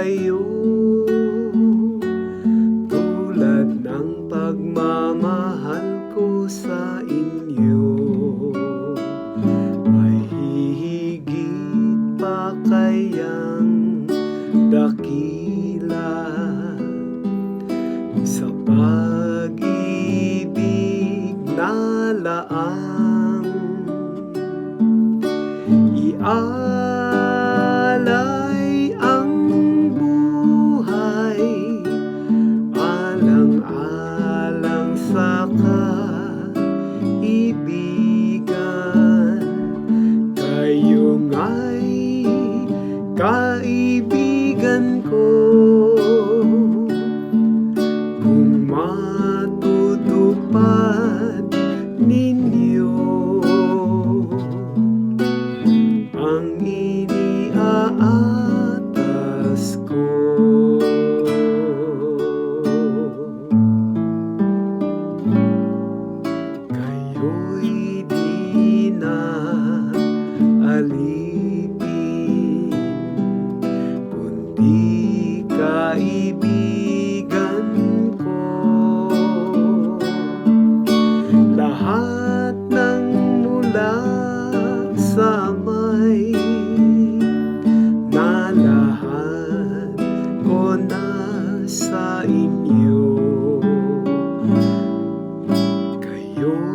kayo Tulad ng pagmamahal ko sa inyo. May hihigit pa kayang dakila. Sa pag-ibig na laang Ialay kaibigan Kayo nga'y kaibigan ko. Kung matutupad ninyo ang iniaatas alipin Kundi kaibigan ko. Lahat ng mula sa may nalahan sa inyo. Kayo'y